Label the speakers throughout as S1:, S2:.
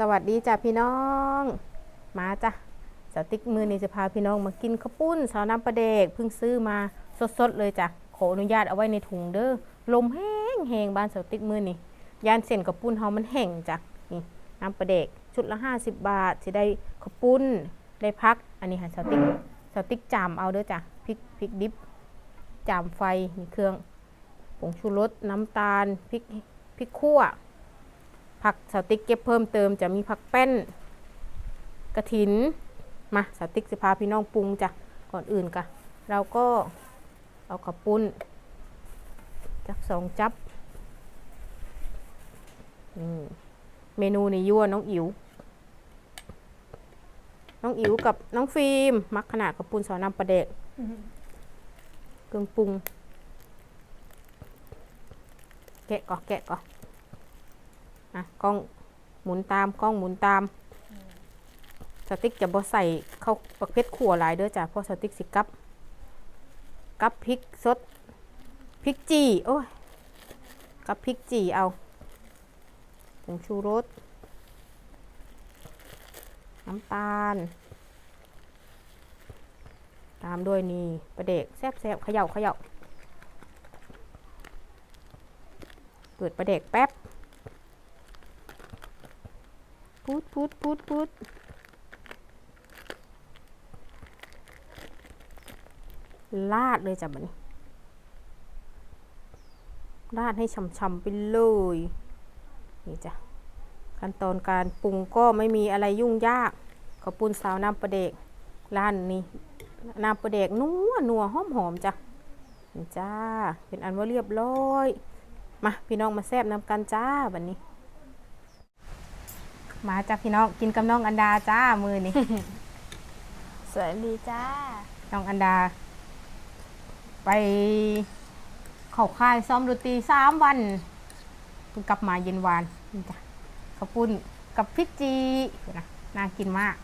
S1: สวัสดีจ้ะพี่น้อง มาจ้ะสติ๊กมือนี่จะพาพี่น้องมากินข้าวปุ้นสาวน้ำปลาเด็กเพิ่งซื้อมาสดๆเลยจ้ะขออนุญาตเอาไว้ในถุงเด้อลมแห้งแหงบ้านสติ๊กมือนี่ยานเส้นข้าวปุ้นเฮามันแห้งจ้ะนี่น้ำปลาเด็กชุดละ 50 บาทจะได้ข้าวปุ้นได้พัก อันนี้ค่ะสติ๊กสติ๊กจามเอาเด้อจ้ะพริกพริกดิบจามไฟมีเครื่องผงชูรสน้ำตาลพริกพริกขั่ว ผักสติ๊กเก็บเพิ่มเติมจะมีผักแป้น กระถิน มาสติ๊กสิพาพี่น้องปรุงจ้ะก่อนอื่นกะเราก็เอากระปุ้นจักสองจับนี่เมนูในยั่วน้องอิ๋วน้องอิ๋วกับน้องฟิล์มมักขนาดกระปุ้นสอนน้ำปลาเด็กเครื่องปรุงแกะก่อนแกะก่อน อะกล้องหมุนตามกล้องหมุนตาม สติ๊กจะบ่ใส่เข้าประเภทขั่วหลายเด้อจ้ะเพราะสติ๊กสิกับกับพริกสดพริกจีโอ้ยกับพริกจีเอาผงชูรสน้ำตาล ตามด้วยนี่ประเด็กแซ่บแซ่บๆเขย่าเขย่าเปิดประเด็กแป๊บ พูดพูดพูดพูดลาดเลยจ้ะมันลาดให้ช่ำๆไปเลย นี่จ้ะ ขั้นตอนการปรุงก็ไม่มีอะไรยุ่งยากข้าวปุ้นสาวน้ำปลาเด็กร้านนี้น้ำปลาเด็กนัวนัวหอมหอมๆจ้ะจ้า เป็นอันว่าเรียบร้อย มา พี่น้องมาแซบน้ำกันจ้าวันนี้ มาจ้าพี่น้องกินกับน้องอันดาจ้ามือนี่
S2: สวัสดีจ้า
S1: น้องอันดา ไปเข้าค่ายซ้อมดนตรีสามวันเพิ่งกลับมาเย็นวานนี่จ้ะข้าวปุ้นกับพริกจีเดี๋ยวนะน่ากินมาก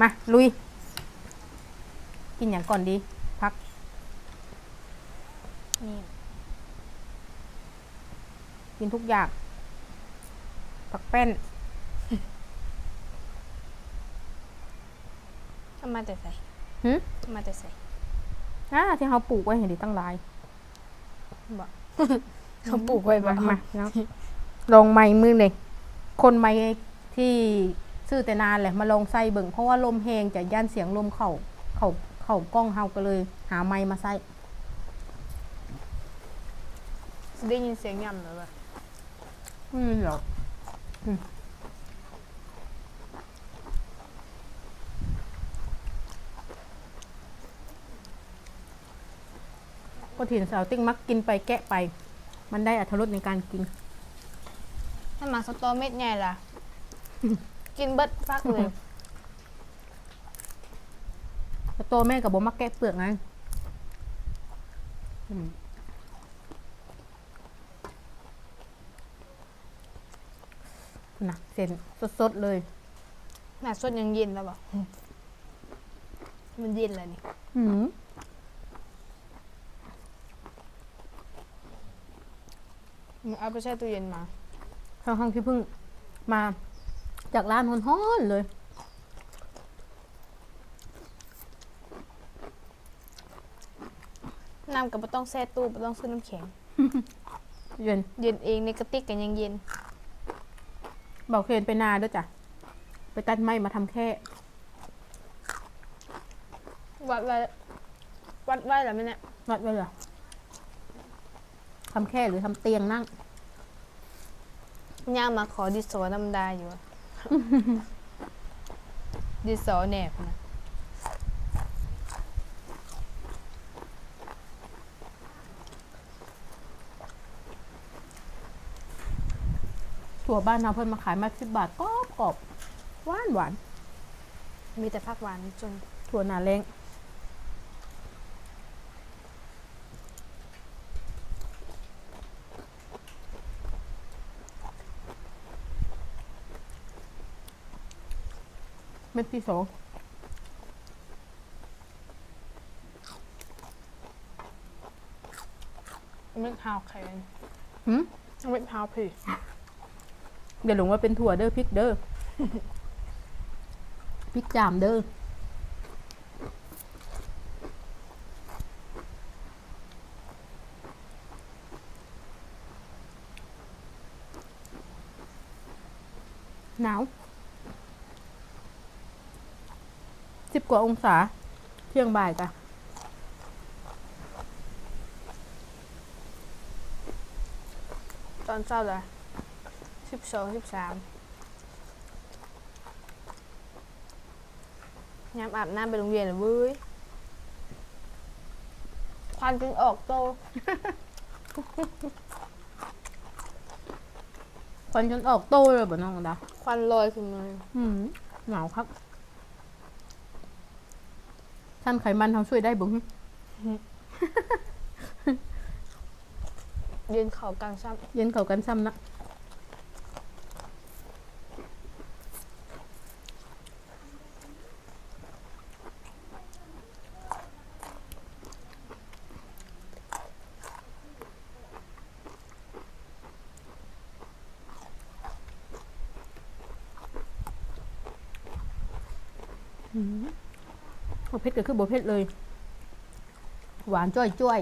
S1: มาลุย กินอย่างก่อนดีพัก
S2: นี่
S1: กินทุกอย่างผักแป้น
S2: เอามาแต่ใส่
S1: หึ
S2: เอามาแต่ใส่
S1: อ่าที่เขาปลูกไว้เห็นดีตั้งหลาย
S2: บอกเขาปลูกไว้บ้าง
S1: มาเนาะลองไม้มือหนึ่งคนไม้ที่ซื้อแต่นานแหละมาลองใส่เบิ่งเพราะว่าลมแหงจะย่านเสียงลมเข่าเข่าเข่ากล้องเฮาก็เลย หาไม้มาใส่
S2: ได้ยินเสียงยำหรือเปล่า
S1: อืมเหรออื ก็ถิ่นสาวติ้งมักกินไปแกะไป มันได้อัตรสในการกิน
S2: ถ้ามาสตอเม็ดใหญ่ล่ะ กินเบิดฟักเลย
S1: แต่ตัวแม่กับบมักแกะเปลือกไงอืมนะเส้นสดๆเลย
S2: หน้าสดยังเย็นแล้วบอกมันเย็นเลยนี่
S1: อืม
S2: มึง เอาไปแช่ตู้เย็นมา
S1: ทั้งๆที่เพิ่งมาจากร้านฮ้อนๆเลย
S2: น้ำก็ไม่ต้องแช่ตู้ไม่ต้องซื้อน้ำแข็ง
S1: เย็น
S2: เย็นเองในกระติกกันยังเย็น
S1: เบาเคนไปนาด้วยจ้ะ ไปตัดไม้มาทำแค่
S2: วัดไว้วัดไว้แล้วไหมเนี่ย
S1: วัดไว้เหรอ ทำแค่หรือทำเตียงนั่ง
S2: ย่างมาขอดิสโซน้ำดาอยู่อะ ดิสโซแหนบนะ
S1: ถั่วบ้านเราเพิ่นมาขายมาสิบบาทกรอบกรอบหวานหวาน
S2: มีแต่ผักหวานจน
S1: ถั่วหนาเล้ง เม็ดที่สอง
S2: ไม่พาวแข็ง
S1: หืม
S2: ไม่พาวผี
S1: อย่าหลงว่าเป็นถั่วเด้อพริกเด้อพริกจามเด้อหนาว สิบกว่าองศา เที่ยงบ่ายจ้ะ
S2: ตอนเช้าเลยสิบสองสิบสามยามอาบน้ำไปโรงเรียนเลยเว้ยควันจึงออกโต
S1: ควันจนออกโต้เลยบ่น้องดา
S2: ควันลอยขึ้นมา
S1: อืมหนาวครับ ท่านไขมันเขาช่วยได้บุ้ง
S2: ยืนเข่ากลางซ้
S1: เย็นเขากันซ้ำนะ อืมบ่ เผ็ดก็คือบ่เผ็ดเลย หวานจ้อยจ้อย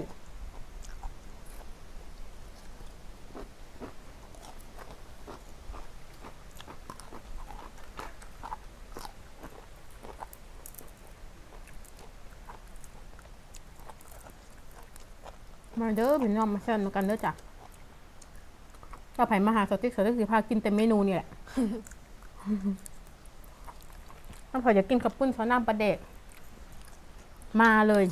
S1: มาเด้อพี่น้องมาแซ่บกันเด้อจ้ะถ้าไผ่มาหาสติ๊กสติ๊กสิพากินเต็มเมนูนี่แหละถ้าพออยากกินข้าวปุ้นซอสน้ำปลาเด็ก มาเลย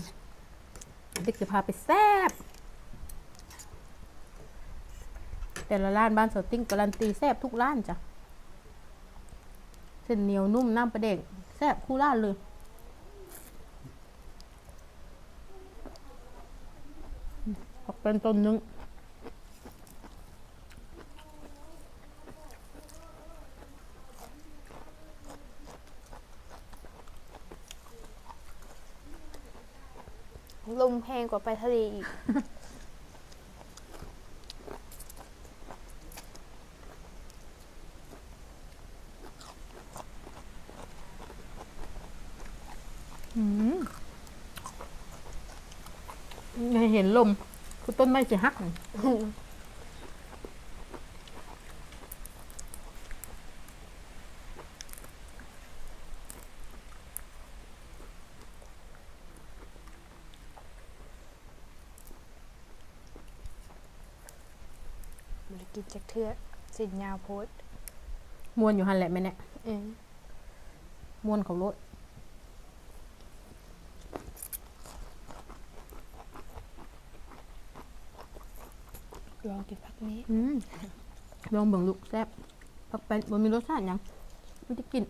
S1: เด็กจะพาไปแซ่บแต่ละร้านบ้านสติ้งการันตีแซ่บทุกร้านจ้ะเส้นเหนียวนุ่มน้ำประเด็กแซ่บคู่ร้านเลยผักเป็นต้นนึง
S2: แพงกว่าไปทะเลอีก
S1: อืมไม่เห็นลม คือต้นไม้จะหัก
S2: บริกินจากเทือกสินยาวโพสต์
S1: มวนอยู่หันแหละแม่เนี่ย
S2: เอง
S1: มวนเขาโลด
S2: ลองกินพักนี้
S1: อืมลองเบิ่งลูกแซ่บผักเป็นมันมีรสชาติหยังไม่ได้กิน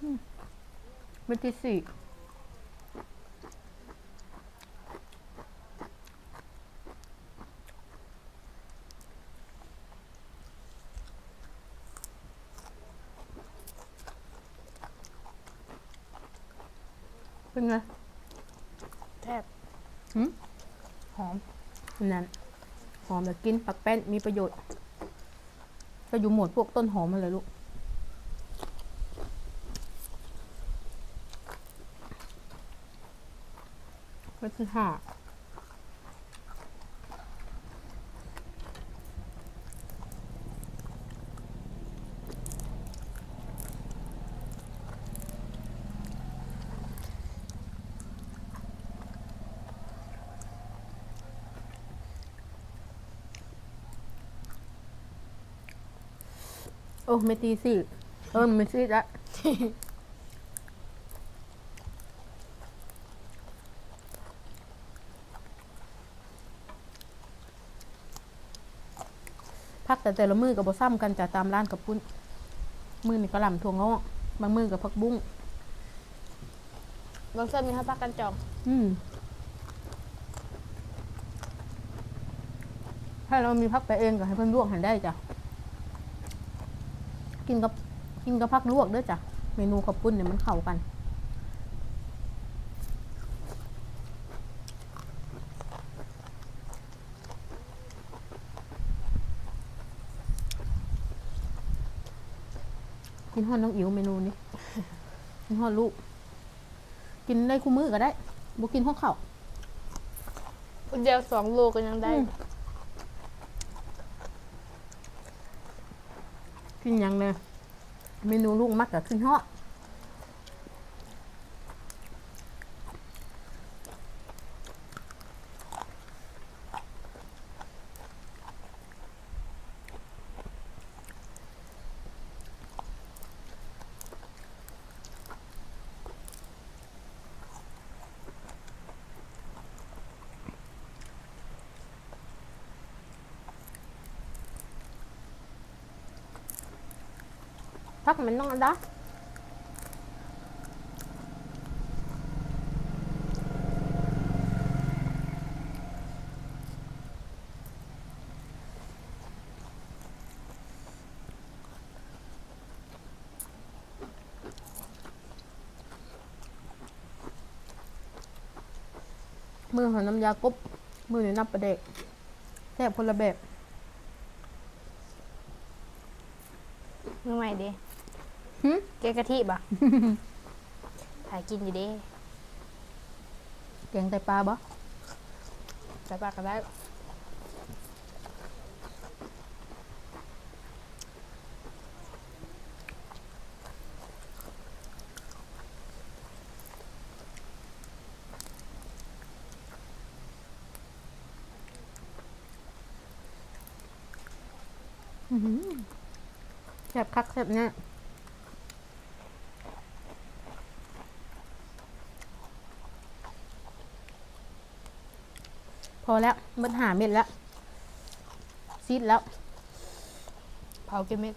S1: อืมเม็ดที่สี่ เป็นไง
S2: แทบ
S1: หืม
S2: หอม
S1: อันนั้นหอมแต่กินปักแป้นมีประโยชน์ ก็อยู่หมวดพวกต้นหอมมาเลยลูกเม็ดที่ห้า อ้เม็ดที่สี่เออเม็ดที่ละพักแต่แต่ละมือกับบซ้ำกันจะตามร้านกับปุ้น มือนี่กระหล่ำถั่วงอกบางมือกับผักบุ้ง
S2: บางเส้นมีข้าวผักกันจอง
S1: อืมถ้าเรามีพักไปเองก็ให้เพิ่นลวกหันได้จ้ะ กินกับกินกับผักลวกด้วยจ้ะ เมนูขับปุ้นเนี่ยมันเข้ากัน กินห่อน้องอิ๋วเมนูนี้ กินห่อลูก กินได้คู่มือก็ได้บุกินข้อวเข่า
S2: คนเดียวสองโลกก็ยังได้
S1: กินหยังเนี่ยเมนูลูกมักกับขึ้นฮอด พักมันต้องอันดะมือของน้ำยากบมือนี่นับประเด็กแซ่บคนละแบบ
S2: มือใหม่ดิ
S1: หึ
S2: แก งกะทิบ่ะถ่ายกินอยู่ดิ
S1: แกงไตปลาบ่
S2: ใส่ปากก็ได้
S1: แซ่บคักแซ่บเนี่ย พอแล้วมันหาเม็ดแล้ว ซีดแล้ว
S2: เผากินเม็ด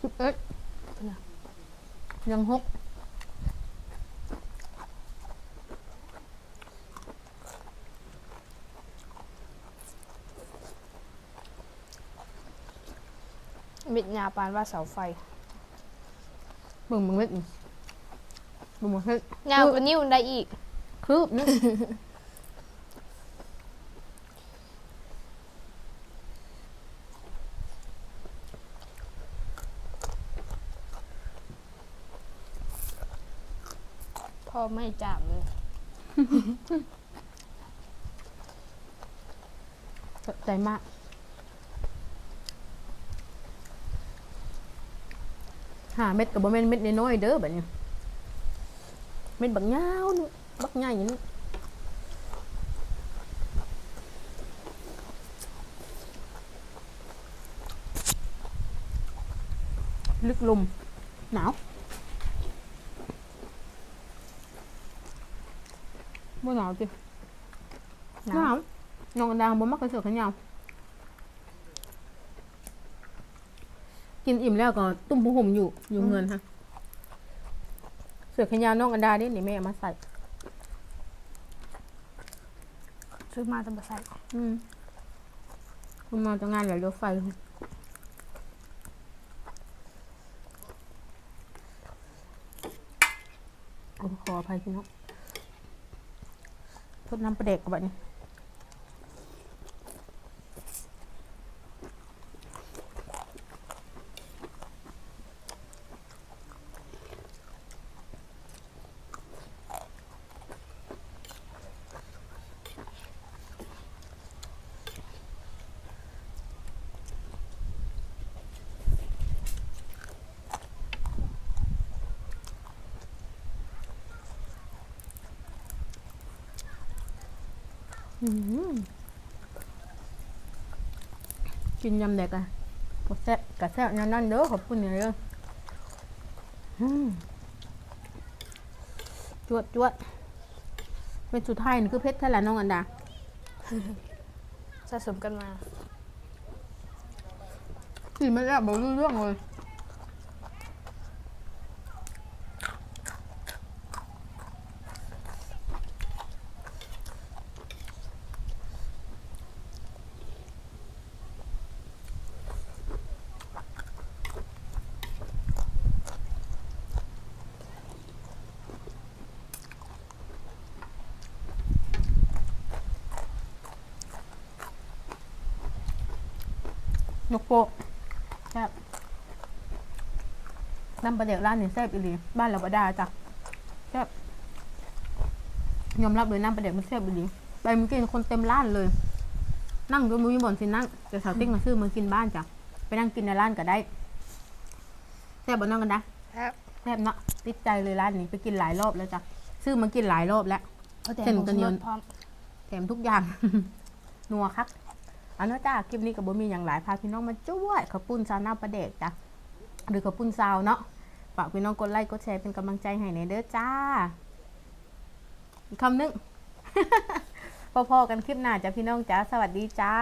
S1: สิบเอ็ดยังหก
S2: เม็ดยาปานว่าเสาไฟ
S1: เบิ่งมึงเม็ดนี่เบิ่งมึงเม็ด
S2: ยาวกว่านิ้วได้อีก
S1: คืบนี่
S2: พ่อไม่จับเลย
S1: ใจมาก หาเม็ดกับบ่แม่นเม็ดน้อยๆเด้อแบบนี้ เม็ดบักยาวนี่ บักใหญ่อย่างนี้ลึกลม หนาวบ่หนาวจิ
S2: ห
S1: ห
S2: นานา
S1: ววน้องอันดางบ่มักกระเสือกขะยาวกินอิ่มแล้วก็ตุ้มผ้าห่มอยู่อยู่เงินค่ะเสือกขะยาวน้องอันดานี่นี่แม่เอามาใส่
S2: ซื้อมาจะมาใส่
S1: อืมคุณมาจากงานไหลรถไฟโอ้ขออภัยพี่น้องทดน้ำประเด็กกับแบบนี้ กินยำเด็กอะกแซ่บกะแซ่บนั่นนั่นเด้อขอบคุณเนี่ยเด้ออืมจวดจวดเป็นสุดท้ายนี่คือเพชรแท้ละน้องอันดา
S2: สะสมกันมา
S1: กินไม่ได้บอกรู้เรื่องเลย กโปะแซ่บน้ำปลาเด็กร้านนี่แซ่บอีหลีบ้านเราบดาจ้ะแซ่บยอมรับเลยน้ำปลาเด็กมันแซ่บอีหลีไปเมื่อกี้คนเต็มร้านเลย นั่งจนมุ้ยบ่นสินั่งแต่สาวติ๊กมาซื้อมากินบ้านจ้ะไปนั่งกินในร้านก็ได้แซ่บบนนั่งกันนะครับแซ่บเนาะติดใจเลยร้านนี้ไปกินหลายรอบแล้วจ้ะซื้อมากินหลายรอบแล้ว
S2: เอาแต่
S1: เส้น
S2: ผง
S1: กัน
S2: ชู
S1: ย
S2: ร
S1: น
S2: สพร้อม
S1: แถมทุกอย่างนัวครับเอันนั้นจ้าคลิปนี้กับบ่มีอย่างหลายพาพี่น้องมาจ้วยข้าวปุ้นซาวน้าประเดกจ้ะหรือข้าวปุ้นซาวเนาะฝากพี่น้องกดไลค์กดแชร์เป็นกำลังใจให้ในเด้อจ้าอีกคำนึงพอๆกันคลิปหน้าจ้ะพี่น้องจ้าสวัสดีจ้า